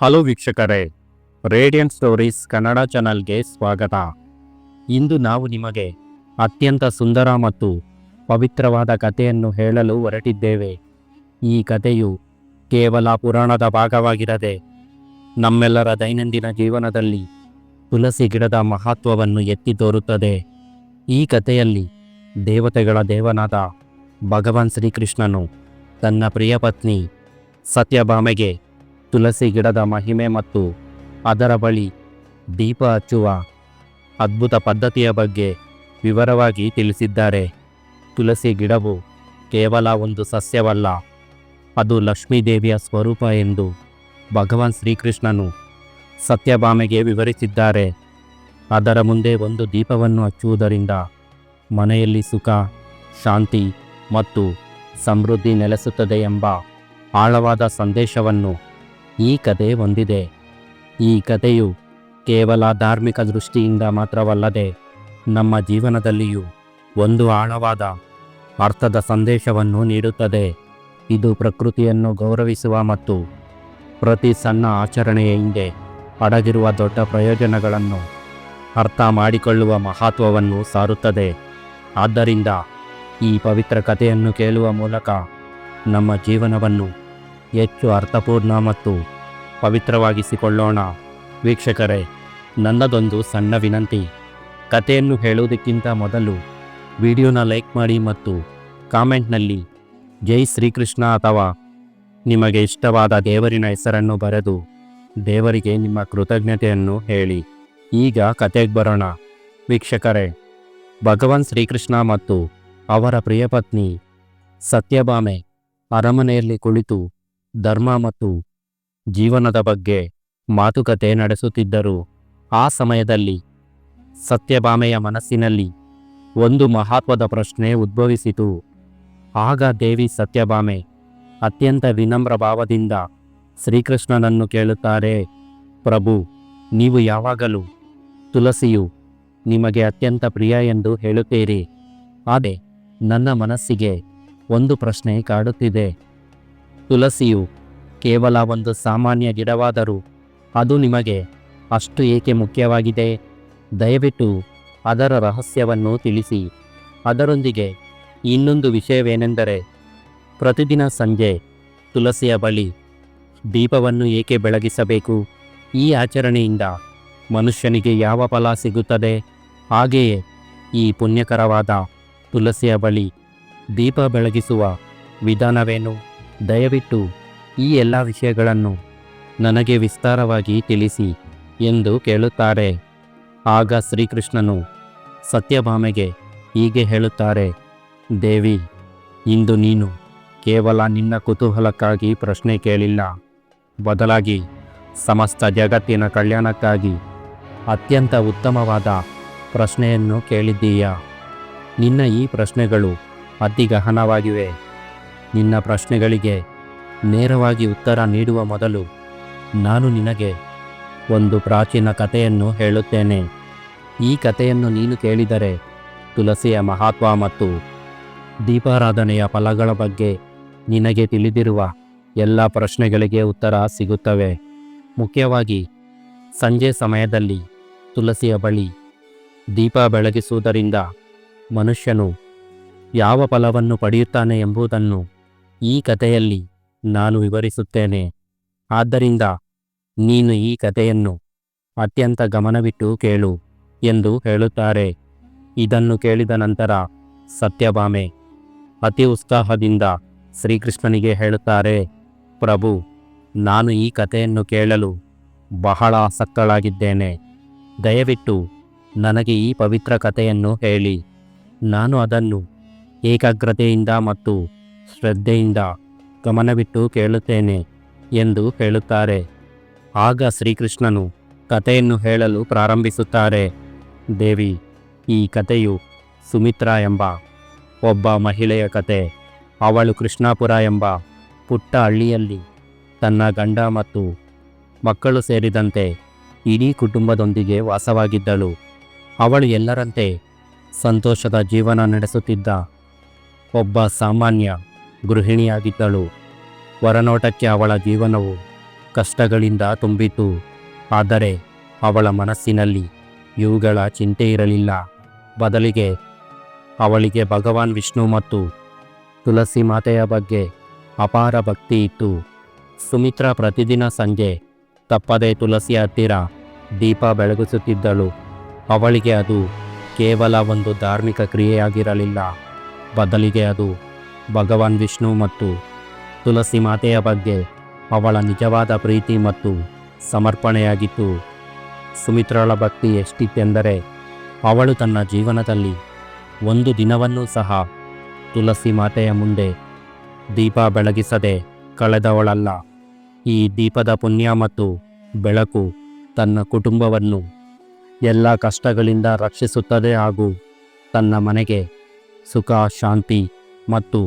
Hello ವೀಕ್ಷಕರೇ radiant stories Kannada ಚಾನಲ್ಗೆ ಸ್ವಾಗತ. ಇಂದು ನಾವು ನಿಮಗೆ ಅತ್ಯಂತ ಸುಂದರ ಮತ್ತು ಪವಿತ್ರವಾದ ಕಥೆಯನ್ನು ಹೇಳಲು ಹೊರಟಿದ್ದೇವೆ. ಈ ಕಥೆಯು ಕೇವಲ ಪುರಾಣದ ಭಾಗವಾಗಿರದೆ, ನಮ್ಮೆಲ್ಲರ ದೈನಂದಿನ ಜೀವನದಲ್ಲಿ ತುಳಸಿ ಗಿಡದ ಮಹತ್ವವನ್ನು ಎತ್ತಿ ತೋರುತ್ತದೆ. ಈ ಕಥೆಯಲ್ಲಿ ದೇವತೆಗಳ ದೇವನಾದ ಭಗವಾನ್ ಶ್ರೀಕೃಷ್ಣನು ತನ್ನ ಪ್ರಿಯ ಪತ್ನಿ ಸತ್ಯಭಾಮೆಗೆ ತುಳಸಿ ಗಿಡದ ಮಹಿಮೆ ಮತ್ತು ಅದರ ಬಳಿ ದೀಪ ಹಚ್ಚುವ ಅದ್ಭುತ ಪದ್ಧತಿಯ ಬಗ್ಗೆ ವಿವರವಾಗಿ ತಿಳಿಸಿದ್ದಾರೆ. ತುಳಸಿ ಗಿಡವು ಕೇವಲ ಒಂದು ಸಸ್ಯವಲ್ಲ, ಅದು ಲಕ್ಷ್ಮೀದೇವಿಯ ಸ್ವರೂಪ ಎಂದು ಭಗವಾನ್ ಶ್ರೀಕೃಷ್ಣನು ಸತ್ಯಭಾಮೆಗೆ ವಿವರಿಸಿದ್ದಾರೆ. ಅದರ ಮುಂದೆ ಒಂದು ದೀಪವನ್ನು ಹಚ್ಚುವುದರಿಂದ ಮನೆಯಲ್ಲಿ ಸುಖ, ಶಾಂತಿ ಮತ್ತು ಸಮೃದ್ಧಿ ನೆಲೆಸುತ್ತದೆ ಎಂಬ ಆಳವಾದ ಸಂದೇಶವನ್ನು ಈ ಕತೆ ಹೊಂದಿದೆ ಈ ಕಥೆಯು ಕೇವಲ ಧಾರ್ಮಿಕ ದೃಷ್ಟಿಯಿಂದ ಮಾತ್ರವಲ್ಲದೆ ನಮ್ಮ ಜೀವನದಲ್ಲಿಯೂ ಒಂದು ಆಳವಾದ ಅರ್ಥದ ಸಂದೇಶವನ್ನು ನೀಡುತ್ತದೆ. ಇದು ಪ್ರಕೃತಿಯನ್ನು ಗೌರವಿಸುವ ಮತ್ತು ಪ್ರತಿ ಸಣ್ಣ ಆಚರಣೆಯ ಹಿಂದೆ ಅಡಗಿರುವ ದೊಡ್ಡ ಪ್ರಯೋಜನಗಳನ್ನು ಅರ್ಥ ಮಾಡಿಕೊಳ್ಳುವ ಮಹತ್ವವನ್ನು ಸಾರುತ್ತದೆ. ಆದ್ದರಿಂದ ಈ ಪವಿತ್ರ ಕಥೆಯನ್ನು ಕೇಳುವ ಮೂಲಕ ನಮ್ಮ ಜೀವನವನ್ನು ಹೆಚ್ಚು ಅರ್ಥಪೂರ್ಣ ಮತ್ತು ಪವಿತ್ರವಾಗಿಸಿಕೊಳ್ಳೋಣ. ವೀಕ್ಷಕರೇ, ನನ್ನದೊಂದು ಸಣ್ಣ ವಿನಂತಿ. ಕಥೆಯನ್ನು ಹೇಳುವುದಕ್ಕಿಂತ ಮೊದಲು ವಿಡಿಯೋನ ಲೈಕ್ ಮಾಡಿ ಮತ್ತು ಕಾಮೆಂಟ್ನಲ್ಲಿ ಜೈ ಶ್ರೀಕೃಷ್ಣ ಅಥವಾ ನಿಮಗೆ ಇಷ್ಟವಾದ ದೇವರಿನ ಹೆಸರನ್ನು ಬರೆದು ದೇವರಿಗೆ ನಿಮ್ಮ ಕೃತಜ್ಞತೆಯನ್ನು ಹೇಳಿ. ಈಗ ಕತೆಗೆ ಬರೋಣ. ವೀಕ್ಷಕರೇ, ಭಗವಾನ್ ಶ್ರೀಕೃಷ್ಣ ಮತ್ತು ಅವರ ಪ್ರಿಯಪತ್ನಿ ಸತ್ಯಭಾಮೆ ಅರಮನೆಯಲ್ಲಿ ಕುಳಿತು ಧರ್ಮ ಮತ್ತು ಜೀವನದ ಬಗ್ಗೆ ಮಾತುಕತೆ ನಡೆಸುತ್ತಿದ್ದರು. ಆ ಸಮಯದಲ್ಲಿ ಸತ್ಯಭಾಮೆಯ ಮನಸ್ಸಿನಲ್ಲಿ ಒಂದು ಮಹತ್ವದ ಪ್ರಶ್ನೆ ಉದ್ಭವಿಸಿತು. ಆಗ ದೇವಿ ಸತ್ಯಭಾಮೆ ಅತ್ಯಂತ ವಿನಮ್ರ ಭಾವದಿಂದ ಶ್ರೀಕೃಷ್ಣನನ್ನು ಕೇಳುತ್ತಾರೆ, ಪ್ರಭು, ನೀವು ಯಾವಾಗಲೂ ತುಳಸಿಯು ನಿಮಗೆ ಅತ್ಯಂತ ಪ್ರಿಯ ಎಂದು ಹೇಳುತ್ತೀರಿ. ಆದರೆ ನನ್ನ ಮನಸ್ಸಿಗೆ ಒಂದು ಪ್ರಶ್ನೆ ಕಾಡುತ್ತಿದೆ. ತುಳಸಿಯು ಕೇವಲ ಒಂದು ಸಾಮಾನ್ಯ ಗಿಡವಾದರೂ ಅದು ನಿಮಗೆ ಅಷ್ಟು ಏಕೆ ಮುಖ್ಯವಾಗಿದೆ? ದಯವಿಟ್ಟು ಅದರ ರಹಸ್ಯವನ್ನು ತಿಳಿಸಿ. ಅದರೊಂದಿಗೆ ಇನ್ನೊಂದು ವಿಷಯವೇನೆಂದರೆ, ಪ್ರತಿದಿನ ಸಂಜೆ ತುಳಸಿಯ ಬಳಿ ದೀಪವನ್ನು ಏಕೆ ಬೆಳಗಿಸಬೇಕು? ಈ ಆಚರಣೆಯಿಂದ ಮನುಷ್ಯನಿಗೆ ಯಾವ ಫಲ ಸಿಗುತ್ತದೆ? ಹಾಗೆಯೇ ಈ ಪುಣ್ಯಕರವಾದ ತುಳಸಿಯ ಬಳಿ ದೀಪ ಬೆಳಗಿಸುವ ವಿಧಾನವೇನು? ದಯವಿಟ್ಟು ಈ ಎಲ್ಲ ವಿಷಯಗಳನ್ನು ನನಗೆ ವಿಸ್ತಾರವಾಗಿ ತಿಳಿಸಿ ಎಂದು ಕೇಳುತ್ತಾರೆ. ಆಗ ಶ್ರೀಕೃಷ್ಣನು ಸತ್ಯಭಾಮೆಗೆ ಹೀಗೆ ಹೇಳುತ್ತಾರೆ, ದೇವಿ, ಇಂದು ನೀನು ಕೇವಲ ನಿನ್ನ ಕುತೂಹಲಕ್ಕಾಗಿ ಪ್ರಶ್ನೆ ಕೇಳಿಲ್ಲ. ಬದಲಾಗಿ ಸಮಸ್ತ ಜಗತ್ತಿನ ಕಲ್ಯಾಣಕ್ಕಾಗಿ ಅತ್ಯಂತ ಉತ್ತಮವಾದ ಪ್ರಶ್ನೆಯನ್ನು ಕೇಳಿದ್ದೀಯಾ? ನಿನ್ನ ಈ ಪ್ರಶ್ನೆಗಳು ಅತಿ ಗಹನವಾಗಿವೆ. ನಿನ್ನ ಪ್ರಶ್ನೆಗಳಿಗೆ ನೇರವಾಗಿ ಉತ್ತರ ನೀಡುವ ಮೊದಲು ನಾನು ನಿನಗೆ ಒಂದು ಪ್ರಾಚೀನ ಕಥೆಯನ್ನು ಹೇಳುತ್ತೇನೆ. ಈ ಕಥೆಯನ್ನು ನೀನು ಕೇಳಿದರೆ ತುಳಸಿಯ ಮಹತ್ವ ಮತ್ತು ದೀಪಾರಾಧನೆಯ ಫಲಗಳ ಬಗ್ಗೆ ನಿನಗೆ ತಿಳಿದಿರುವ ಎಲ್ಲ ಪ್ರಶ್ನೆಗಳಿಗೆ ಉತ್ತರ ಸಿಗುತ್ತವೆ. ಮುಖ್ಯವಾಗಿ, ಸಂಜೆ ಸಮಯದಲ್ಲಿ ತುಳಸಿಯ ಬಳಿ ದೀಪ ಬೆಳಗಿಸುವುದರಿಂದ ಮನುಷ್ಯನು ಯಾವ ಫಲವನ್ನು ಪಡೆಯುತ್ತಾನೆ ಎಂಬುದನ್ನು ಈ ಕಥೆಯಲ್ಲಿ ನಾನು ವಿವರಿಸುತ್ತೇನೆ. ಆದ್ದರಿಂದ ನೀನು ಈ ಕಥೆಯನ್ನು ಅತ್ಯಂತ ಗಮನವಿಟ್ಟು ಕೇಳು ಎಂದು ಹೇಳುತ್ತಾರೆ. ಇದನ್ನು ಕೇಳಿದ ನಂತರ ಸತ್ಯಭಾಮೆ ಅತಿ ಉತ್ಸಾಹದಿಂದ ಶ್ರೀಕೃಷ್ಣನಿಗೆ ಹೇಳುತ್ತಾರೆ, ಪ್ರಭು, ನಾನು ಈ ಕಥೆಯನ್ನು ಕೇಳಲು ಬಹಳ ಆಸಕ್ತಳಾಗಿದ್ದೇನೆ. ದಯವಿಟ್ಟು ನನಗೆ ಈ ಪವಿತ್ರ ಕಥೆಯನ್ನು ಹೇಳಿ. ನಾನು ಅದನ್ನು ಏಕಾಗ್ರತೆಯಿಂದ ಮತ್ತು ಶ್ರದ್ಧೆಯಿಂದ ಗಮನವಿಟ್ಟು ಕೇಳುತ್ತೇನೆ ಎಂದು ಹೇಳುತ್ತಾರೆ. ಆಗ ಶ್ರೀಕೃಷ್ಣನು ಕಥೆಯನ್ನು ಹೇಳಲು ಪ್ರಾರಂಭಿಸುತ್ತಾರೆ. ದೇವಿ, ಈ ಕಥೆಯು ಸುಮಿತ್ರಾ ಎಂಬ ಒಬ್ಬ ಮಹಿಳೆಯ ಕತೆ ಅವಳು ಕೃಷ್ಣಾಪುರ ಎಂಬ ಪುಟ್ಟ ಹಳ್ಳಿಯಲ್ಲಿ ತನ್ನ ಗಂಡ ಮತ್ತು ಮಕ್ಕಳು ಸೇರಿದಂತೆ ಇಡೀ ಕುಟುಂಬದೊಂದಿಗೆ ವಾಸವಾಗಿದ್ದಳು. ಅವಳು ಎಲ್ಲರಂತೆ ಸಂತೋಷದ ಜೀವನ ನಡೆಸುತ್ತಿದ್ದ ಒಬ್ಬ ಸಾಮಾನ್ಯ ಗೃಹಿಣಿಯಾಗಿದ್ದಳು. ಹೊರನೋಟಕ್ಕೆ ಅವಳ ಜೀವನವು ಕಷ್ಟಗಳಿಂದ ತುಂಬಿತು ಆದರೆ ಅವಳ ಮನಸ್ಸಿನಲ್ಲಿ ಇವುಗಳ ಚಿಂತೆ ಇರಲಿಲ್ಲ. ಬದಲಿಗೆ ಅವಳಿಗೆ ಭಗವಾನ್ ವಿಷ್ಣು ಮತ್ತು ತುಳಸಿ ಮಾತೆಯ ಬಗ್ಗೆ ಅಪಾರ ಭಕ್ತಿ ಇತ್ತು. ಸುಮಿತ್ರಾ ಪ್ರತಿದಿನ ಸಂಜೆ ತಪ್ಪದೆ ತುಳಸಿ ಹತ್ತಿರ ದೀಪ ಬೆಳಗಿಸುತ್ತಿದ್ದಳು. ಅವಳಿಗೆ ಅದು ಕೇವಲ ಒಂದು ಧಾರ್ಮಿಕ ಕ್ರಿಯೆಯಾಗಿರಲಿಲ್ಲ. ಬದಲಿಗೆ ಅದು ಭಗವಾನ್ ವಿಷ್ಣು ಮತ್ತು ತುಳಸಿ ಮಾತೆಯ ಬಗ್ಗೆ ಅವಳ ನಿಜವಾದ ಪ್ರೀತಿ ಮತ್ತು ಸಮರ್ಪಣೆಯಾಗಿತ್ತು. ಸುಮಿತ್ರಾಳ ಭಕ್ತಿ ಎಷ್ಟಿತ್ತೆಂದರೆ, ಅವಳು ತನ್ನ ಜೀವನದಲ್ಲಿ ಒಂದು ದಿನವನ್ನೂ ಸಹ ತುಳಸಿ ಮಾತೆಯ ಮುಂದೆ ದೀಪ ಬೆಳಗಿಸದೆ ಕಳೆದವಳಲ್ಲ. ಈ ದೀಪದ ಪುಣ್ಯ ಮತ್ತು ಬೆಳಕು ತನ್ನ ಕುಟುಂಬವನ್ನು ಎಲ್ಲ ಕಷ್ಟಗಳಿಂದ ರಕ್ಷಿಸುತ್ತದೆ ಹಾಗೂ ತನ್ನ ಮನೆಗೆ ಸುಖ, ಶಾಂತಿ ಮತ್ತು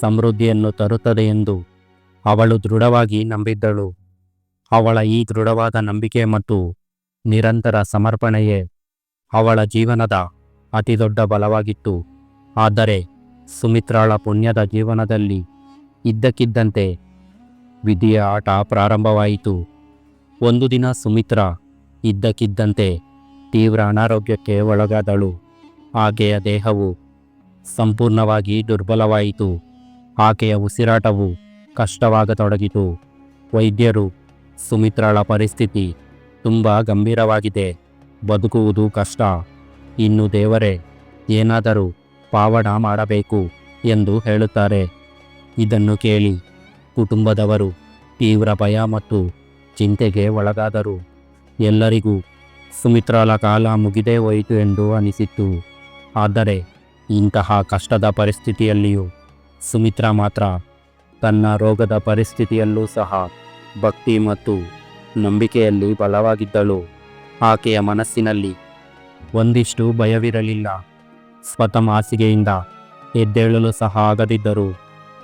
ಸಮೃದ್ಧಿಯನ್ನು ತರುತ್ತದೆ ಎಂದು ಅವಳು ದೃಢವಾಗಿ ನಂಬಿದ್ದಳು. ಅವಳ ಈ ದೃಢವಾದ ನಂಬಿಕೆ ಮತ್ತು ನಿರಂತರ ಸಮರ್ಪಣೆಯೇ ಅವಳ ಜೀವನದ ಅತಿದೊಡ್ಡ ಬಲವಾಗಿತ್ತು. ಆದರೆ ಸುಮಿತ್ರಾಳ ಪುಣ್ಯದ ಜೀವನದಲ್ಲಿ ಇದ್ದಕ್ಕಿದ್ದಂತೆ ವಿಧಿಯ ಆಟ ಪ್ರಾರಂಭವಾಯಿತು. ಒಂದು ದಿನ ಸುಮಿತ್ರ ಇದ್ದಕ್ಕಿದ್ದಂತೆ ತೀವ್ರ ಅನಾರೋಗ್ಯಕ್ಕೆ ಒಳಗಾದಳು. ಆಕೆಯ ದೇಹವು ಸಂಪೂರ್ಣವಾಗಿ ದುರ್ಬಲವಾಯಿತು. ಆಕೆಯ ಉಸಿರಾಟವು ಕಷ್ಟವಾಗತೊಡಗಿತು. ವೈದ್ಯರು, ಸುಮಿತ್ರಾಳ ಪರಿಸ್ಥಿತಿ ತುಂಬ ಗಂಭೀರವಾಗಿದೆ. ಬದುಕುವುದು ಕಷ್ಟ. ಇನ್ನು ದೇವರೇ, ಏನಾದರೂ ಪಾವಡ ಮಾಡಬೇಕು ಎಂದು ಹೇಳುತ್ತಾರೆ. ಇದನ್ನು ಕೇಳಿ ಕುಟುಂಬದವರು ತೀವ್ರ ಭಯ ಮತ್ತು ಚಿಂತೆಗೆ ಒಳಗಾದರು. ಎಲ್ಲರಿಗೂ ಸುಮಿತ್ರಾಳ ಕಾಲ ಮುಗಿದೇ ಹೋಯಿತು ಎಂದು ಅನಿಸಿತ್ತು. ಆದರೆ ಇಂತಹ ಕಷ್ಟದ ಪರಿಸ್ಥಿತಿಯಲ್ಲಿಯೂ ಸುಮಿತ್ರಾ ಮಾತ್ರ ತನ್ನ ರೋಗದ ಪರಿಸ್ಥಿತಿಯಲ್ಲೂ ಸಹ ಭಕ್ತಿ ಮತ್ತು ನಂಬಿಕೆಯಲ್ಲಿ ಬಲವಾಗಿದ್ದಳು. ಆಕೆಯ ಮನಸ್ಸಿನಲ್ಲಿ ಒಂದಿಷ್ಟು ಭಯವಿರಲಿಲ್ಲ. ಸ್ವತಃ ಹಾಸಿಗೆಯಿಂದ ಎದ್ದೇಳಲು ಸಹ ಆಗದಿದ್ದರೂ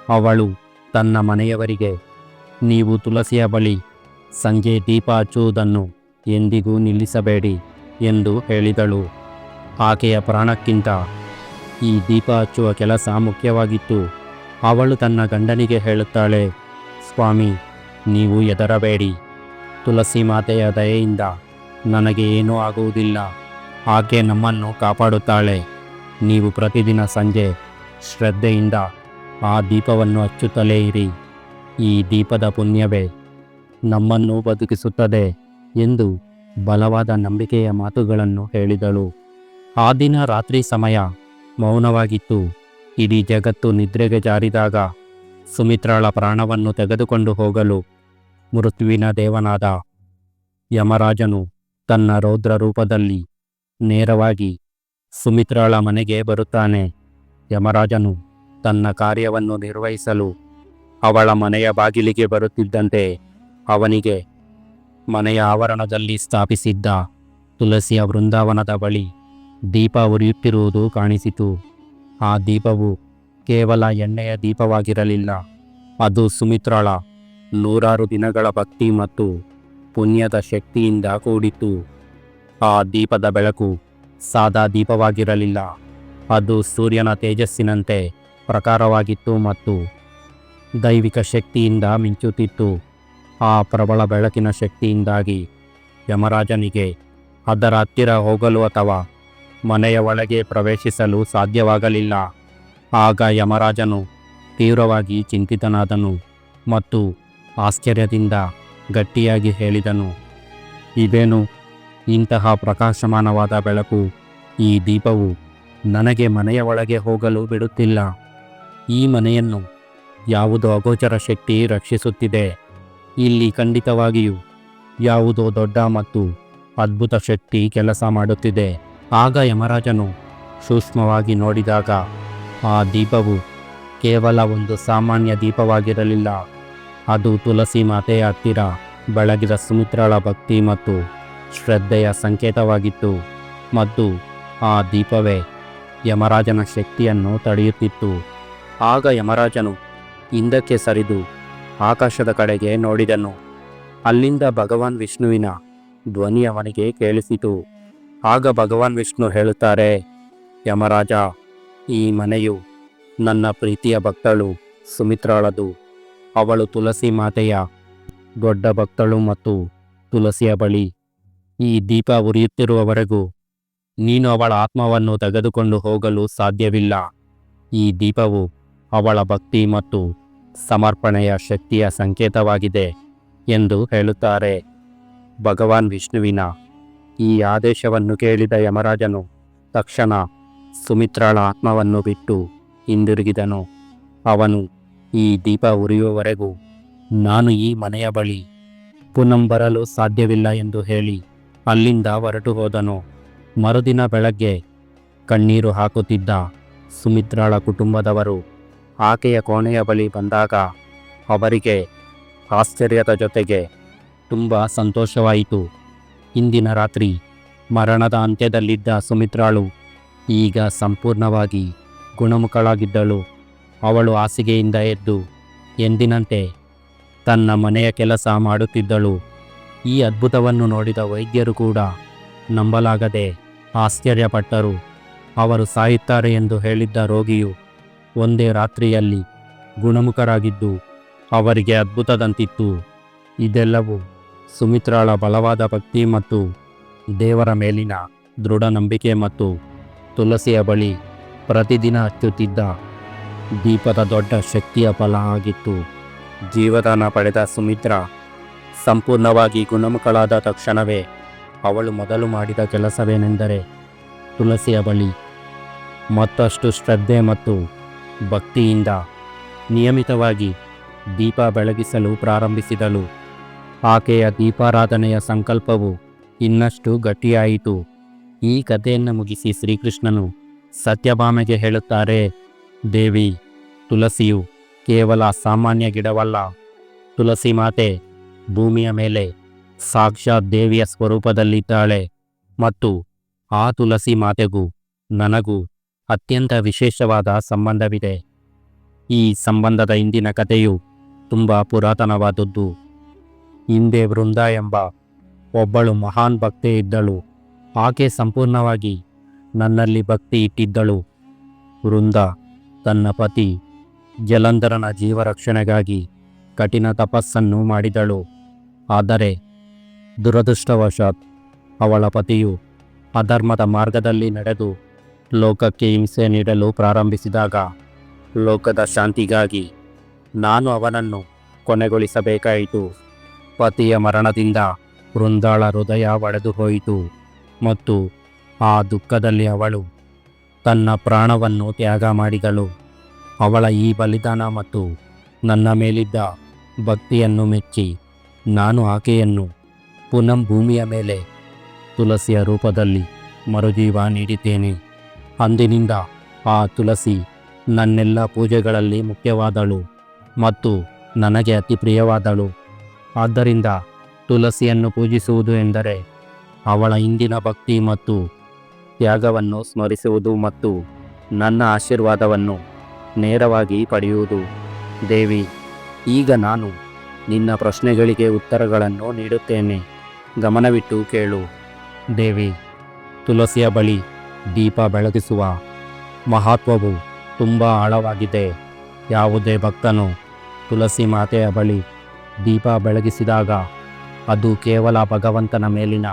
ಅವಳು ತನ್ನ ಮನೆಯವರಿಗೆ, ನೀವು ತುಳಸಿಯ ಬಳಿ ಸಂಜೆ ದೀಪ ಹಚ್ಚುವುದನ್ನು ಎಂದಿಗೂ ನಿಲ್ಲಿಸಬೇಡಿ ಎಂದು ಹೇಳಿದಳು. ಆಕೆಯ ಪ್ರಾಣಕ್ಕಿಂತ ಈ ದೀಪ ಹಚ್ಚುವ ಕೆಲಸ ಮುಖ್ಯವಾಗಿತ್ತು. ಅವಳು ತನ್ನ ಗಂಡನಿಗೆ ಹೇಳುತ್ತಾಳೆ, ಸ್ವಾಮಿ, ನೀವು ಎದರಬೇಡಿ ತುಳಸಿ ಮಾತೆಯ ದಯೆಯಿಂದ ನನಗೆ ಏನೂ ಆಗುವುದಿಲ್ಲ. ಆಕೆ ನಮ್ಮನ್ನು ಕಾಪಾಡುತ್ತಾಳೆ. ನೀವು ಪ್ರತಿದಿನ ಸಂಜೆ ಶ್ರದ್ಧೆಯಿಂದ ಆ ದೀಪವನ್ನು ಹಚ್ಚುತ್ತಲೇ ಇರಿ. ಈ ದೀಪದ ಪುಣ್ಯವೇ ನಮ್ಮನ್ನು ಬದುಕಿಸುತ್ತದೆ ಎಂದು ಬಲವಾದ ನಂಬಿಕೆಯ ಮಾತುಗಳನ್ನು ಹೇಳಿದಳು. ಆ ದಿನ ರಾತ್ರಿ ಸಮಯ ಮೌನವಾಗಿತ್ತು. ಇಡೀ ಜಗತ್ತು ನಿದ್ರೆಗೆ ಜಾರಿದಾಗ ಸುಮಿತ್ರಾಳ ಪ್ರಾಣವನ್ನು ತೆಗೆದುಕೊಂಡು ಹೋಗಲು ಮೃತ್ಯುವಿನ ದೇವನಾದ ಯಮರಾಜನು ತನ್ನ ರೌದ್ರ ರೂಪದಲ್ಲಿ ನೇರವಾಗಿ ಸುಮಿತ್ರಾಳ ಮನೆಗೆ ಬರುತ್ತಾನೆ. ಯಮರಾಜನು ತನ್ನ ಕಾರ್ಯವನ್ನು ನಿರ್ವಹಿಸಲು ಅವಳ ಮನೆಯ ಬಾಗಿಲಿಗೆ ಬರುತ್ತಿದ್ದಂತೆ ಅವನಿಗೆ ಮನೆಯ ಆವರಣದಲ್ಲಿ ಸ್ಥಾಪಿಸಿದ್ದ ತುಳಸಿಯ ವೃಂದಾವನದ ಬಳಿ ದೀಪ ಉರಿಯುತ್ತಿರುವುದು ಕಾಣಿಸಿತು. ಆ ದೀಪವು ಕೇವಲ ಎಣ್ಣೆಯ ದೀಪವಾಗಿರಲಿಲ್ಲ. ಅದು ಸುಮಿತ್ರಾಳ ನೂರಾರು ದಿನಗಳ ಭಕ್ತಿ ಮತ್ತು ಪುಣ್ಯದ ಶಕ್ತಿಯಿಂದ ಕೂಡಿತ್ತು. ಆ ದೀಪದ ಬೆಳಕು ಸಾದಾ ದೀಪವಾಗಿರಲಿಲ್ಲ. ಅದು ಸೂರ್ಯನ ತೇಜಸ್ಸಿನಂತೆ ಪ್ರಕಾರವಾಗಿತ್ತು ಮತ್ತು ದೈವಿಕ ಶಕ್ತಿಯಿಂದ ಮಿಂಚುತ್ತಿತ್ತು. ಆ ಪ್ರಬಲ ಬೆಳಕಿನ ಶಕ್ತಿಯಿಂದಾಗಿ ಯಮರಾಜನಿಗೆ ಅದರ ಹತ್ತಿರ ಹೋಗಲು ಅಥವಾ ಮನೆಯ ಒಳಗೆ ಪ್ರವೇಶಿಸಲು ಸಾಧ್ಯವಾಗಲಿಲ್ಲ. ಆಗ ಯಮರಾಜನು ತೀವ್ರವಾಗಿ ಚಿಂತಿತನಾದನು ಮತ್ತು ಆಶ್ಚರ್ಯದಿಂದ ಗಟ್ಟಿಯಾಗಿ ಹೇಳಿದನು ಇದೇನು ಇಂತಹ ಪ್ರಕಾಶಮಾನವಾದ ಬೆಳಕು ಈ ದೀಪವು ನನಗೆ ಮನೆಯ ಒಳಗೆ ಹೋಗಲು ಬಿಡುತ್ತಿಲ್ಲ. ಈ ಮನೆಯನ್ನು ಯಾವುದೋ ಅಗೋಚರ ಶಕ್ತಿ ರಕ್ಷಿಸುತ್ತಿದೆ. ಇಲ್ಲಿ ಖಂಡಿತವಾಗಿಯೂ ಯಾವುದೋ ದೊಡ್ಡ ಮತ್ತು ಅದ್ಭುತ ಶಕ್ತಿ ಕೆಲಸ ಮಾಡುತ್ತಿದೆ. ಆಗ ಯಮರಾಜನು ಸೂಕ್ಷ್ಮವಾಗಿ ನೋಡಿದಾಗ ಆ ದೀಪವು ಕೇವಲ ಒಂದು ಸಾಮಾನ್ಯ ದೀಪವಾಗಿರಲಿಲ್ಲ. ಅದು ತುಳಸಿ ಮಾತೆಯ ಹತ್ತಿರ ಬೆಳಗಿದ ಸುಮಿತ್ರಳ ಭಕ್ತಿ ಮತ್ತು ಶ್ರದ್ಧೆಯ ಸಂಕೇತವಾಗಿತ್ತು ಮತ್ತು ಆ ದೀಪವೇ ಯಮರಾಜನ ಶಕ್ತಿಯನ್ನು ತಡೆಯುತ್ತಿತ್ತು. ಆಗ ಯಮರಾಜನು ಹಿಂದಕ್ಕೆ ಸರಿದು ಆಕಾಶದ ಕಡೆಗೆ ನೋಡಿದನು. ಅಲ್ಲಿಂದ ಭಗವಾನ್ ವಿಷ್ಣುವಿನ ಧ್ವನಿ ಅವನಿಗೆ ಕೇಳಿಸಿತು. ಆಗ ಭಗವಾನ್ ವಿಷ್ಣು ಹೇಳುತ್ತಾರೆ, ಯಮರಾಜ, ಈ ಮನೆಯು ನನ್ನ ಪ್ರೀತಿಯ ಭಕ್ತಳು ಸುಮಿತ್ರಾಳದು. ಅವಳು ತುಳಸಿ ಮಾತೆಯ ದೊಡ್ಡ ಭಕ್ತಳು ಮತ್ತು ತುಳಸಿಯ ಬಳಿ. ಈ ದೀಪ ಉರಿಯುತ್ತಿರುವವರೆಗೂ ನೀನು ಅವಳ ಆತ್ಮವನ್ನು ತೆಗೆದುಕೊಂಡು ಹೋಗಲು ಸಾಧ್ಯವಿಲ್ಲ. ಈ ದೀಪವು ಅವಳ ಭಕ್ತಿ ಮತ್ತು ಸಮರ್ಪಣೆಯ ಶಕ್ತಿಯ ಸಂಕೇತವಾಗಿದೆ ಎಂದು ಹೇಳುತ್ತಾರೆ ಭಗವಾನ್ ವಿಷ್ಣುವಿನ ಈ ಆದೇಶವನ್ನು ಕೇಳಿದ ಯಮರಾಜನು ತಕ್ಷಣ ಸುಮಿತ್ರಾಳ ಆತ್ಮವನ್ನು ಬಿಟ್ಟು ಹಿಂದಿರುಗಿದನು. ಅವನು, ಈ ದೀಪ ಉರಿಯುವವರೆಗೂ ನಾನು ಈ ಮನೆಯ ಬಳಿ ಪುನಃ ಬರಲು ಸಾಧ್ಯವಿಲ್ಲ ಎಂದು ಹೇಳಿ ಅಲ್ಲಿಂದ ಹೊರಟು ಹೋದನು. ಮರುದಿನ ಬೆಳಗ್ಗೆ ಕಣ್ಣೀರು ಹಾಕುತ್ತಿದ್ದ ಸುಮಿತ್ರಾಳ ಕುಟುಂಬದವರು ಆಕೆಯ ಕೋಣೆಯ ಬಳಿ ಬಂದಾಗ ಅವರಿಗೆ ಆಶ್ಚರ್ಯದ ಜೊತೆಗೆ ತುಂಬ ಸಂತೋಷವಾಯಿತು. ಇಂದಿನ ರಾತ್ರಿ ಮರಣದ ಅಂತ್ಯದಲ್ಲಿದ್ದ ಸುಮಿತ್ರಾಳು ಈಗ ಸಂಪೂರ್ಣವಾಗಿ ಗುಣಮುಖಳಾಗಿದ್ದಳು. ಅವಳು ಹಾಸಿಗೆಯಿಂದ ಎದ್ದು ಎಂದಿನಂತೆ ತನ್ನ ಮನೆಯ ಕೆಲಸ ಮಾಡುತ್ತಿದ್ದಳು. ಈ ಅದ್ಭುತವನ್ನು ನೋಡಿದ ವೈದ್ಯರು ಕೂಡ ನಂಬಲಾಗದೆ ಆಶ್ಚರ್ಯಪಟ್ಟರು. ಅವರು ಸಾಯುತ್ತಾರೆ ಎಂದು ಹೇಳಿದ್ದ ರೋಗಿಯು ಒಂದೇ ರಾತ್ರಿಯಲ್ಲಿ ಗುಣಮುಖರಾಗಿದ್ದು ಅವರಿಗೆ ಅದ್ಭುತದಂತಿತ್ತು. ಇದೆಲ್ಲವೂ ಸುಮಿತ್ರಾಳ ಬಲವಾದ ಭಕ್ತಿ ಮತ್ತು ದೇವರ ಮೇಲಿನ ದೃಢ ನಂಬಿಕೆ ಮತ್ತು ತುಳಸಿಯ ಬಳಿ ಪ್ರತಿದಿನ ಹಚ್ಚುತ್ತಿದ್ದ ದೀಪದ ದೊಡ್ಡ ಶಕ್ತಿಯ ಫಲ ಆಗಿತ್ತು. ಜೀವದಾನ ಪಡೆದ ಸುಮಿತ್ರ ಸಂಪೂರ್ಣವಾಗಿ ಗುಣಮುಖಳಾದ ತಕ್ಷಣವೇ ಅವಳು ಮೊದಲು ಮಾಡಿದ ಕೆಲಸವೇನೆಂದರೆ ತುಳಸಿಯ ಬಳಿ ಮತ್ತಷ್ಟು ಶ್ರದ್ಧೆ ಮತ್ತು ಭಕ್ತಿಯಿಂದ ನಿಯಮಿತವಾಗಿ ದೀಪ ಬೆಳಗಿಸಲು ಪ್ರಾರಂಭಿಸಿದಳು. ಆಕೆಯ ದೀಪಾರಾಧನೆಯ ಸಂಕಲ್ಪವು ಇನ್ನಷ್ಟು ಗಟ್ಟಿಯಾಯಿತು. ಈ ಕಥೆಯನ್ನು ಮುಗಿಸಿ ಶ್ರೀಕೃಷ್ಣನು ಸತ್ಯಭಾಮೆಗೆ ಹೇಳುತ್ತಾರೆ, ದೇವಿ ತುಳಸಿಯು ಕೇವಲ ಸಾಮಾನ್ಯ ಗಿಡವಲ್ಲ. ತುಳಸಿ ಮಾತೆ ಭೂಮಿಯ ಮೇಲೆ ಸಾಕ್ಷಾತ್ ದೇವಿಯ ಸ್ವರೂಪದಲ್ಲಿದ್ದಾಳೆ ಮತ್ತು ಆ ತುಳಸಿ ಮಾತೆಗೂ ನನಗೂ ಅತ್ಯಂತ ವಿಶೇಷವಾದ ಸಂಬಂಧವಿದೆ. ಈ ಸಂಬಂಧದ ಇಂದಿನ ಕಥೆಯು ತುಂಬ ಪುರಾತನವಾದದ್ದು. ಹಿಂದೆ ವೃಂದ ಎಂಬ ಒಬ್ಬಳು ಮಹಾನ್ ಭಕ್ತೆ ಇದ್ದಳು. ಆಕೆ ಸಂಪೂರ್ಣವಾಗಿ ನನ್ನಲ್ಲಿ ಭಕ್ತಿ ಇಟ್ಟಿದ್ದಳು. ವೃಂದ ತನ್ನ ಪತಿ ಜಲಂಧರನ ಜೀವರಕ್ಷಣೆಗಾಗಿ ಕಠಿಣ ತಪಸ್ಸನ್ನು ಮಾಡಿದಳು. ಆದರೆ ದುರದೃಷ್ಟವಶಾತ್ ಅವಳ ಪತಿಯು ಅಧರ್ಮದ ಮಾರ್ಗದಲ್ಲಿ ನಡೆದು ಲೋಕಕ್ಕೆ ಹಿಂಸೆ ನೀಡಲು ಪ್ರಾರಂಭಿಸಿದಾಗ ಲೋಕದ ಶಾಂತಿಗಾಗಿ ನಾನು ಅವನನ್ನು ಕೊನೆಗೊಳಿಸಬೇಕಾಯಿತು. ಪತಿಯ ಮರಣದಿಂದ ವೃಂದಾಳ ಹೃದಯ ಒಡೆದು ಹೋಯಿತು ಮತ್ತು ಆ ದುಃಖದಲ್ಲಿ ಅವಳು ತನ್ನ ಪ್ರಾಣವನ್ನು ತ್ಯಾಗ ಮಾಡಿದಳು. ಅವಳ ಈ ಬಲಿದಾನ ಮತ್ತು ನನ್ನ ಮೇಲಿದ್ದ ಭಕ್ತಿಯನ್ನು ಮೆಚ್ಚಿ ನಾನು ಆಕೆಯನ್ನು ಪುನಃ ಭೂಮಿಯ ಮೇಲೆ ತುಳಸಿಯ ರೂಪದಲ್ಲಿ ಮರುಜೀವ ನೀಡಿದ್ದೇನೆ. ಅಂದಿನಿಂದ ಆ ತುಳಸಿ ನನ್ನೆಲ್ಲ ಪೂಜೆಗಳಲ್ಲಿ ಮುಖ್ಯವಾದಳು ಮತ್ತು ನನಗೆ ಅತಿ ಪ್ರಿಯವಾದಳು. ಆದ್ದರಿಂದ ತುಳಸಿಯನ್ನು ಪೂಜಿಸುವುದು ಎಂದರೆ ಅವಳ ಇಂದಿನ ಭಕ್ತಿ ಮತ್ತು ತ್ಯಾಗವನ್ನು ಸ್ಮರಿಸುವುದು ಮತ್ತು ನನ್ನ ಆಶೀರ್ವಾದವನ್ನು ನೇರವಾಗಿ ಪಡೆಯುವುದು. ದೇವಿ, ಈಗ ನಾನು ನಿನ್ನ ಪ್ರಶ್ನೆಗಳಿಗೆ ಉತ್ತರಗಳನ್ನು ನೀಡುತ್ತೇನೆ. ಗಮನವಿಟ್ಟು ಕೇಳು. ದೇವಿ ತುಳಸಿಯ ಬಳಿ ದೀಪ ಬೆಳಗಿಸುವ ಮಹತ್ವವು ತುಂಬ ಆಳವಾಗಿದೆ. ಯಾವುದೇ ಭಕ್ತನು ತುಳಸಿ ಮಾತೆಯ ಬಳಿ ದೀಪ ಬೆಳಗಿಸಿದಾಗ ಅದು ಕೇವಲ ಭಗವಂತನ ಮೇಲಿನ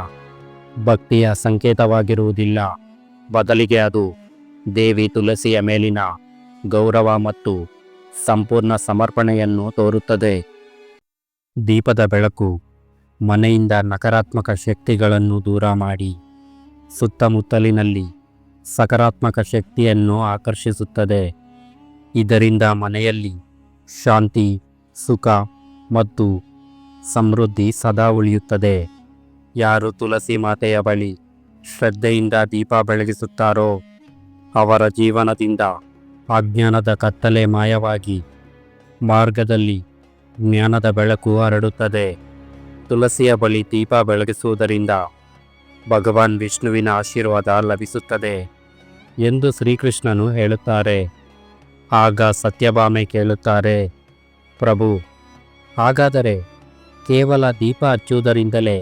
ಭಕ್ತಿಯ ಸಂಕೇತವಾಗಿರುವುದಿಲ್ಲ. ಬದಲಿಗೆ ಅದು ದೇವಿ ತುಳಸಿಯ ಮೇಲಿನ ಗೌರವ ಮತ್ತು ಸಂಪೂರ್ಣ ಸಮರ್ಪಣೆಯನ್ನು ತೋರುತ್ತದೆ. ದೀಪದ ಬೆಳಕು ಮನೆಯಿಂದ ನಕಾರಾತ್ಮಕ ಶಕ್ತಿಗಳನ್ನು ದೂರ ಮಾಡಿ ಸುತ್ತಮುತ್ತಲಿನಲ್ಲಿ ಸಕಾರಾತ್ಮಕ ಶಕ್ತಿಯನ್ನು ಆಕರ್ಷಿಸುತ್ತದೆ. ಇದರಿಂದ ಮನೆಯಲ್ಲಿ ಶಾಂತಿ, ಸುಖ ಮತ್ತು ಸಮೃದ್ಧಿ ಸದಾ ಉಳಿಯುತ್ತದೆ. ಯಾರು ತುಳಸಿ ಮಾತೆಯ ಬಳಿ ಶ್ರದ್ಧೆಯಿಂದ ದೀಪ ಬೆಳಗಿಸುತ್ತಾರೋ, ಅವರ ಜೀವನದಿಂದ ಅಜ್ಞಾನದ ಕತ್ತಲೆ ಮಾಯವಾಗಿ ಮಾರ್ಗದಲ್ಲಿ ಜ್ಞಾನದ ಬೆಳಕು ಹರಡುತ್ತದೆ. ತುಳಸಿಯ ಬಳಿ ದೀಪ ಬೆಳಗಿಸುವುದರಿಂದ ಭಗವಾನ್ ವಿಷ್ಣುವಿನ ಆಶೀರ್ವಾದ ಲಭಿಸುತ್ತದೆ ಎಂದು ಶ್ರೀಕೃಷ್ಣನು ಹೇಳುತ್ತಾರೆ. ಆಗ ಸತ್ಯಭಾಮೆ ಕೇಳುತ್ತಾರೆ, ಪ್ರಭು ಹಾಗಾದರೆ ಕೇವಲ ದೀಪ ಹಚ್ಚುವುದರಿಂದಲೇ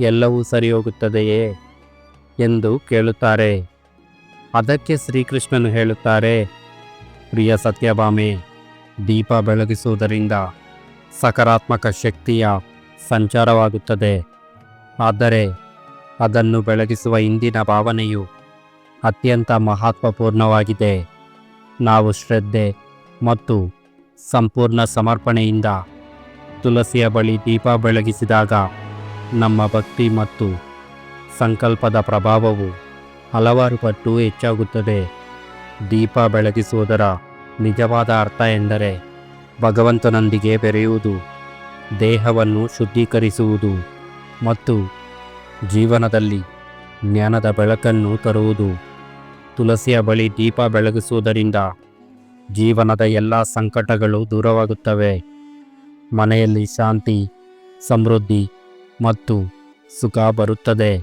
ಎಲ್ಲವೂ ಸರಿ ಹೋಗುತ್ತದೆಯೇ ಎಂದು ಕೇಳುತ್ತಾರೆ. ಅದಕ್ಕೆ ಶ್ರೀಕೃಷ್ಣನು ಹೇಳುತ್ತಾರೆ, ಪ್ರಿಯ ಸತ್ಯಭಾಮೆ, ದೀಪ ಬೆಳಗಿಸುವುದರಿಂದ ಸಕಾರಾತ್ಮಕ ಶಕ್ತಿಯ ಸಂಚಾರವಾಗುತ್ತದೆ. ಆದರೆ ಅದನ್ನು ಬೆಳಗಿಸುವ ಇಂದಿನ ಭಾವನೆಯು ಅತ್ಯಂತ ಮಹತ್ವಪೂರ್ಣವಾಗಿದೆ. ನಾವು ಶ್ರದ್ಧೆ ಮತ್ತು ಸಂಪೂರ್ಣ ಸಮರ್ಪಣೆಯಿಂದ ತುಳಸಿಯ ಬಳಿ ದೀಪ ಬೆಳಗಿಸಿದಾಗ ನಮ್ಮ ಭಕ್ತಿ ಮತ್ತು ಸಂಕಲ್ಪದ ಪ್ರಭಾವವು ಹಲವಾರು ಪಟ್ಟು ಹೆಚ್ಚಾಗುತ್ತದೆ. ದೀಪ ಬೆಳಗಿಸುವುದರ ನಿಜವಾದ ಅರ್ಥ ಎಂದರೆ ಭಗವಂತನೊಂದಿಗೆ ಬೆರೆಯುವುದು, ದೇಹವನ್ನು ಶುದ್ಧೀಕರಿಸುವುದು ಮತ್ತು ಜೀವನದಲ್ಲಿ ಜ್ಞಾನದ ಬೆಳಕನ್ನು ತರುವುದು. ತುಳಸಿಯ ಬಳಿ ದೀಪ ಬೆಳಗಿಸುವುದರಿಂದ ಜೀವನದ ಎಲ್ಲ ಸಂಕಟಗಳು ದೂರವಾಗುತ್ತವೆ. ಮನೆಯಲ್ಲಿ ಶಾಂತಿ, ಸಮೃದ್ಧಿ ಮತ್ತು ಸುಖ ಬರುತ್ತದೆ.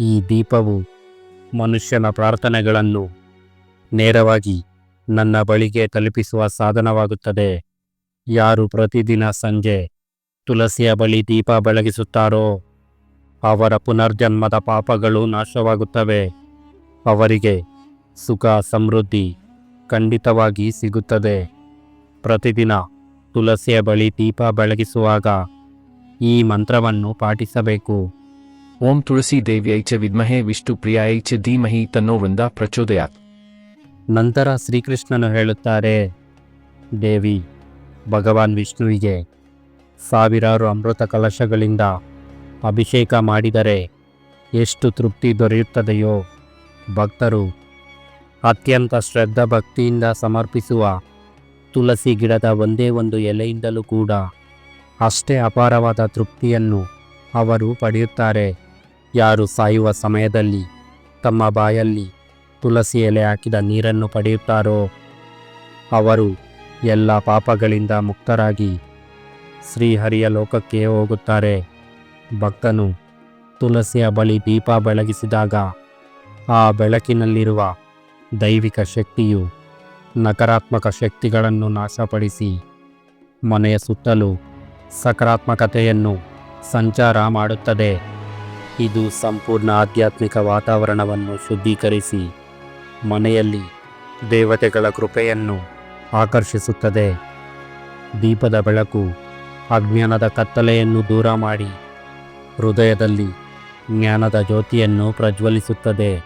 ಈ ದೀಪವು ಮನುಷ್ಯನ ಪ್ರಾರ್ಥನೆಗಳನ್ನು ನೇರವಾಗಿ ನನ್ನ ಬಳಿಗೆ ತಲುಪಿಸುವ ಸಾಧನವಾಗುತ್ತದೆ. ಯಾರು ಪ್ರತಿದಿನ ಸಂಜೆ ತುಳಸಿಯ ಬಳಿ ದೀಪ ಬೆಳಗಿಸುತ್ತಾರೋ, ಅವರ ಪುನರ್ಜನ್ಮದ ಪಾಪಗಳು ನಾಶವಾಗುತ್ತವೆ. ಅವರಿಗೆ ಸುಖ, ಸಮೃದ್ಧಿ ಖಂಡಿತವಾಗಿ ಸಿಗುತ್ತದೆ. ಪ್ರತಿದಿನ ತುಳಸಿಯ ಬಳಿ ದೀಪ ಬೆಳಗಿಸುವಾಗ ಈ ಮಂತ್ರವನ್ನು ಪಾಠಿಸಬೇಕು. ಓಂ ತುಳಸಿ ದೇವ್ಯೈ ಚ ವಿದ್ಮಹೇ ವಿಷ್ಣು ಪ್ರಿಯಾಯೈ ಚ ಧೀಮಹಿ ತನ್ನೋ ವೃಂದ ಪ್ರಚೋದಯಾತ್. ನಂತರ ಶ್ರೀಕೃಷ್ಣನು ಹೇಳುತ್ತಾರೆ ದೇವಿ ಭಗವಾನ್ ವಿಷ್ಣುವಿಗೆ ಸಾವಿರಾರು ಅಮೃತ ಕಲಶಗಳಿಂದ ಅಭಿಷೇಕ ಮಾಡಿದರೆ ಎಷ್ಟು ತೃಪ್ತಿ ದೊರೆಯುತ್ತದೆಯೋ ಭಕ್ತರು ಅತ್ಯಂತ ಶ್ರದ್ಧಾ ಭಕ್ತಿಯಿಂದ ಸಮರ್ಪಿಸುವ ತುಳಸಿ ಗಿಡದ ಒಂದೇ ಒಂದು ಎಲೆಯಿಂದಲೂ ಕೂಡ ಅಷ್ಟೇ ಅಪಾರವಾದ ತೃಪ್ತಿಯನ್ನು ಅವರು ಪಡೆಯುತ್ತಾರೆ. ಯಾರು ಸಾಯುವ ಸಮಯದಲ್ಲಿ ತಮ್ಮ ಬಾಯಲ್ಲಿ ತುಳಸಿ ಎಲೆ ಹಾಕಿದ ನೀರನ್ನು ಪಡೆಯುತ್ತಾರೋ? ಅವರು ಎಲ್ಲ ಪಾಪಗಳಿಂದ ಮುಕ್ತರಾಗಿ ಶ್ರೀಹರಿಯ ಲೋಕಕ್ಕೆ ಹೋಗುತ್ತಾರೆ. ಭಕ್ತನು ತುಳಸಿಯ ಬಳಿ ದೀಪ ಬೆಳಗಿಸಿದಾಗ ಆ ಬೆಳಕಿನಲ್ಲಿರುವ ದೈವಿಕ ಶಕ್ತಿಯು ನಕಾರಾತ್ಮಕ ಶಕ್ತಿಗಳನ್ನು ನಾಶಪಡಿಸಿ, ಮನೆಯ ಸುತ್ತಲೂ ಸಕಾರಾತ್ಮಕತೆಯನ್ನು ಸಂಚಾರ ಮಾಡುತ್ತದೆ. ಇದು ಸಂಪೂರ್ಣ ಆಧ್ಯಾತ್ಮಿಕ ವಾತಾವರಣವನ್ನು ಶುದ್ಧೀಕರಿಸಿ, ಮನೆಯಲ್ಲಿ ದೇವತೆಗಳ ಕೃಪೆಯನ್ನು ಆಕರ್ಷಿಸುತ್ತದೆ. ದೀಪದ ಬೆಳಕು ಅಜ್ಞಾನದ ಕತ್ತಲೆಯನ್ನು ದೂರ ಮಾಡಿ, ಹೃದಯದಲ್ಲಿ ಜ್ಞಾನದ ಜ್ಯೋತಿಯನ್ನು ಪ್ರಜ್ವಲಿಸುತ್ತದೆ.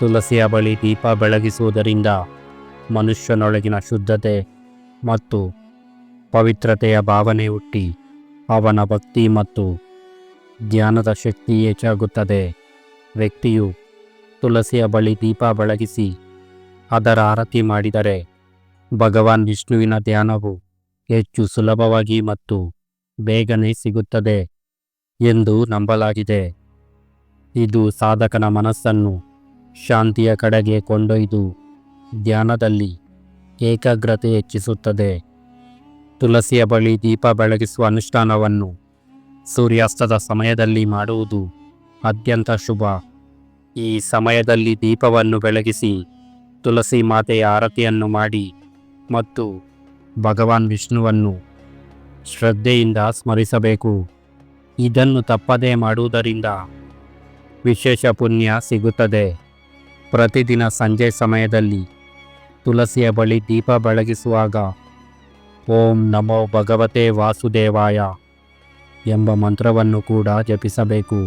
ತುಳಸಿಯ ಬಳಿ ದೀಪ ಬೆಳಗಿಸುವುದರಿಂದ ಮನುಷ್ಯನೊಳಗಿನ ಶುದ್ಧತೆ ಮತ್ತು ಪವಿತ್ರತೆಯ ಭಾವನೆ ಹುಟ್ಟಿ ಅವನ ಭಕ್ತಿ ಮತ್ತು ಧ್ಯಾನದ ಶಕ್ತಿ ಹೆಚ್ಚಾಗುತ್ತದೆ ವ್ಯಕ್ತಿಯು ತುಳಸಿಯ ಬಳಿ ದೀಪ ಬೆಳಗಿಸಿ ಅದರ ಆರತಿ ಮಾಡಿದರೆ ಭಗವಾನ್ ವಿಷ್ಣುವಿನ ಧ್ಯಾನವು ಹೆಚ್ಚು ಸುಲಭವಾಗಿ ಮತ್ತು ಬೇಗನೆ ಸಿಗುತ್ತದೆ ಎಂದು ನಂಬಲಾಗಿದೆ. ಇದು ಸಾಧಕನ ಮನಸ್ಸನ್ನು ಶಾಂತಿಯ ಕಡೆಗೆ ಕೊಂಡೊಯ್ದು ಧ್ಯಾನದಲ್ಲಿ ಏಕಾಗ್ರತೆ ಹೆಚ್ಚಿಸುತ್ತದೆ. ತುಳಸಿಯ ಬಳಿ ದೀಪ ಬೆಳಗಿಸುವ ಅನುಷ್ಠಾನವನ್ನು ಸೂರ್ಯಾಸ್ತದ ಸಮಯದಲ್ಲಿ ಮಾಡುವುದು ಅತ್ಯಂತ ಶುಭ. ಈ ಸಮಯದಲ್ಲಿ ದೀಪವನ್ನು ಬೆಳಗಿಸಿ ತುಳಸಿ ಮಾತೆಯ ಆರತಿಯನ್ನು ಮಾಡಿ ಮತ್ತು ಭಗವಾನ್ ವಿಷ್ಣುವನ್ನು ಶ್ರದ್ಧೆಯಿಂದ ಸ್ಮರಿಸಬೇಕು. ಇದನ್ನು ತಪ್ಪದೇ ಮಾಡುವುದರಿಂದ ವಿಶೇಷ ಪುಣ್ಯ ಸಿಗುತ್ತದೆ. ಪ್ರತಿದಿನ ಸಂಜೆ ಸಮಯದಲ್ಲಿ ತುಳಸಿಯ ಬಳಿ ದೀಪ ಬೆಳಗಿಸುವಾಗ, ಓಂ ನಮೋ ಭಗವತೆ ವಾಸುದೇವಾಯ ಎಂಬ ಮಂತ್ರವನ್ನು ಕೂಡ ಜಪಿಸಬೇಕು.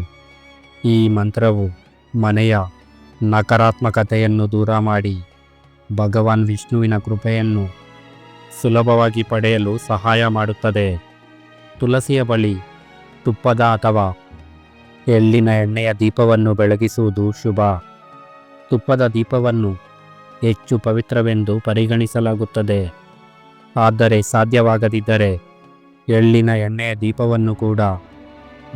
ಈ ಮಂತ್ರವು ಮನೆಯ ನಕಾರಾತ್ಮಕತೆಯನ್ನು ದೂರ ಮಾಡಿ ಭಗವಾನ್ ವಿಷ್ಣುವಿನ ಕೃಪೆಯನ್ನು ಸುಲಭವಾಗಿ ಪಡೆಯಲು ಸಹಾಯ ಮಾಡುತ್ತದೆ. ತುಳಸಿಯ ಬಳಿ ತುಪ್ಪದ ಅಥವಾ ಎಳ್ಳಿನ ಎಣ್ಣೆಯ ದೀಪವನ್ನು ಬೆಳಗಿಸುವುದು ಶುಭ. ತುಪ್ಪದ ದೀಪವನ್ನು ಹೆಚ್ಚು ಪವಿತ್ರವೆಂದು ಪರಿಗಣಿಸಲಾಗುತ್ತದೆ. ಆದರೆ ಸಾಧ್ಯವಾಗದಿದ್ದರೆ ಎಳ್ಳಿನ ಎಣ್ಣೆಯ ದೀಪವನ್ನು ಕೂಡ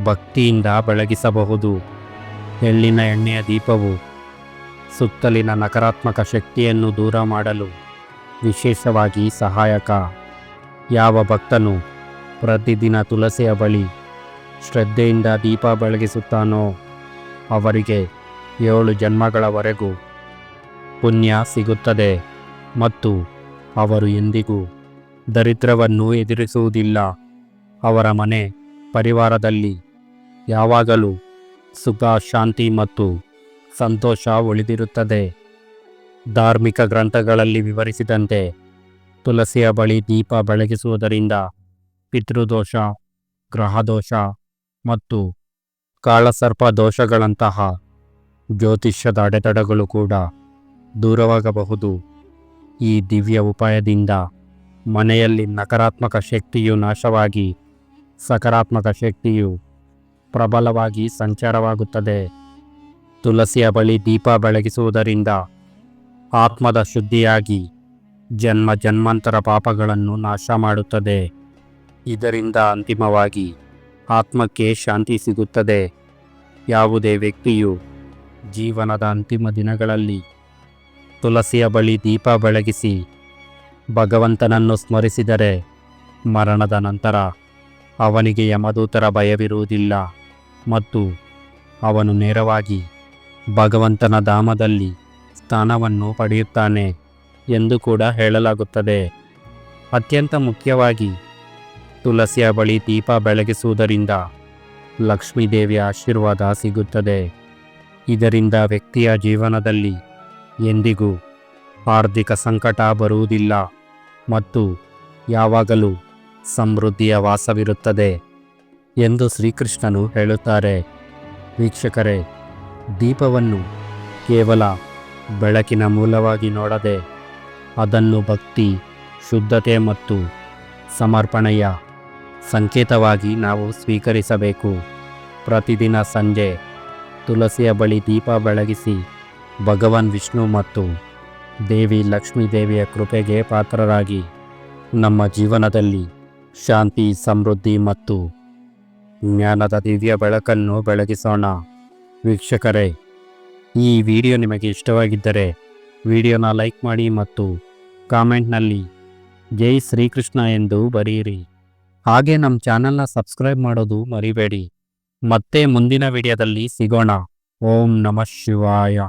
ಭಕ್ತಿಯಿಂದ ಬೆಳಗಿಸಬಹುದು. ಎಳ್ಳಿನ ಎಣ್ಣೆಯ ದೀಪವು ಸುತ್ತಲಿನ ನಕಾರಾತ್ಮಕ ಶಕ್ತಿಯನ್ನು ದೂರ ಮಾಡಲು ವಿಶೇಷವಾಗಿ ಸಹಾಯಕ. ಯಾವ ಭಕ್ತನು ಪ್ರತಿದಿನ ತುಳಸಿಯ ಬಳಿ ಶ್ರದ್ಧೆಯಿಂದ ದೀಪ ಬೆಳಗಿಸುತ್ತಾನೋ ಅವರಿಗೆ ಏಳು ಜನ್ಮಗಳವರೆಗೂ ಪುಣ್ಯ ಸಿಗುತ್ತದೆ ಮತ್ತು ಅವರು ಎಂದಿಗೂ ದರಿದ್ರವನ್ನು ಎದುರಿಸುವುದಿಲ್ಲ. ಅವರ ಮನೆ ಪರಿವಾರದಲ್ಲಿ ಯಾವಾಗಲೂ ಸುಖ, ಶಾಂತಿ ಮತ್ತು ಸಂತೋಷ ಉಳಿದಿರುತ್ತದೆ. ಧಾರ್ಮಿಕ ಗ್ರಂಥಗಳಲ್ಲಿ ವಿವರಿಸಿದಂತೆ ತುಳಸಿಯ ಬಳಿ ದೀಪ ಬೆಳಗಿಸುವುದರಿಂದ ಪಿತೃದೋಷ ಗ್ರಹದೋಷ ಮತ್ತು ಕಾಳಸರ್ಪ ದೋಷಗಳಂತಹ ಜ್ಯೋತಿಷ್ಯದ ಅಡೆತಡೆಗಳು ಕೂಡ ದೂರವಾಗಬಹುದು. ಈ ದಿವ್ಯ ಉಪಾಯದಿಂದ ಮನೆಯಲ್ಲಿ ನಕಾರಾತ್ಮಕ ಶಕ್ತಿಯು ನಾಶವಾಗಿ, ಸಕಾರಾತ್ಮಕ ಶಕ್ತಿಯು ಪ್ರಬಲವಾಗಿ ಸಂಚಾರವಾಗುತ್ತದೆ. ತುಳಸಿಯ ಬಳಿ ದೀಪ ಬೆಳಗಿಸುವುದರಿಂದ ಆತ್ಮದ ಶುದ್ಧಿಯಾಗಿ ಜನ್ಮ ಜನ್ಮಾಂತರ ಪಾಪಗಳನ್ನು ನಾಶ ಮಾಡುತ್ತದೆ. ಇದರಿಂದ ಅಂತಿಮವಾಗಿ ಆತ್ಮಕ್ಕೆ ಶಾಂತಿ ಸಿಗುತ್ತದೆ. ಯಾವುದೇ ವ್ಯಕ್ತಿಯು ಜೀವನದ ಅಂತಿಮ ದಿನಗಳಲ್ಲಿ ತುಳಸಿಯ ಬಳಿ ದೀಪ ಬೆಳಗಿಸಿ ಭಗವಂತನನ್ನು ಸ್ಮರಿಸಿದರೆ ಮರಣದ ನಂತರ ಅವನಿಗೆ ಯಮದೂತರ ಭಯವಿರುವುದಿಲ್ಲ ಮತ್ತು ಅವನು ನೇರವಾಗಿ ಭಗವಂತನ ಧಾಮದಲ್ಲಿ ಸ್ಥಾನವನ್ನು ಪಡೆಯುತ್ತಾನೆ ಎಂದು ಕೂಡ ಹೇಳಲಾಗುತ್ತದೆ. ಅತ್ಯಂತ ಮುಖ್ಯವಾಗಿ ತುಳಸಿಯ ಬಳಿ ದೀಪ ಬೆಳಗಿಸುವುದರಿಂದ ಲಕ್ಷ್ಮೀದೇವಿಯ ಆಶೀರ್ವಾದ ಸಿಗುತ್ತದೆ. ಇದರಿಂದ ವ್ಯಕ್ತಿಯ ಜೀವನದಲ್ಲಿ ಎಂದಿಗೂ ಆರ್ಥಿಕ ಸಂಕಟ ಬರುವುದಿಲ್ಲ ಮತ್ತು ಯಾವಾಗಲೂ ಸಮೃದ್ಧಿಯ ವಾಸವಿರುತ್ತದೆ ಎಂದು ಶ್ರೀಕೃಷ್ಣನು ಹೇಳುತ್ತಾರೆ. ವೀಕ್ಷಕರೇ, ದೀಪವನ್ನು ಕೇವಲ ಬೆಳಕಿನ ಮೂಲವಾಗಿ ನೋಡದೆ ಅದನ್ನು ಭಕ್ತಿ, ಶುದ್ಧತೆ ಮತ್ತು ಸಮರ್ಪಣೆಯ ಸಂಕೇತವಾಗಿ ನಾವು ಸ್ವೀಕರಿಸಬೇಕು. ಪ್ರತಿದಿನ ಸಂಜೆ ತುಳಸಿಯ ಬಳಿ ದೀಪ ಬೆಳಗಿಸಿ ಭಗವಾನ್ ವಿಷ್ಣು ಮತ್ತು ದೇವಿ ಲಕ್ಷ್ಮೀ ದೇವಿಯ ಕೃಪೆಗೆ ಪಾತ್ರರಾಗಿ ನಮ್ಮ ಜೀವನದಲ್ಲಿ ಶಾಂತಿ, ಸಮೃದ್ಧಿ ಮತ್ತು ಜ್ಞಾನದ ದಿವ್ಯ ಬೆಳಕನ್ನು ಬೆಳಗಿಸೋಣ. ವೀಕ್ಷಕರೇ, ಈ ವಿಡಿಯೋ ನಿಮಗೆ ಇಷ್ಟವಾಗಿದ್ದರೆ ವಿಡಿಯೋನ ಲೈಕ್ ಮಾಡಿ ಮತ್ತು ಕಾಮೆಂಟ್ನಲ್ಲಿ ಜೈ ಶ್ರೀಕೃಷ್ಣ ಎಂದು ಬರೆಯಿರಿ. ಹಾಗೆ ನಮ್ಮ ಚಾನಲ್ನ ಸಬ್ಸ್ಕ್ರೈಬ್ ಮಾಡೋದು ಮರಿಬೇಡಿ. ಮತ್ತೆ ಮುಂದಿನ ವಿಡಿಯೋದಲ್ಲಿ ಸಿಗೋಣ. ಓಂ ನಮಃ ಶಿವಾಯ.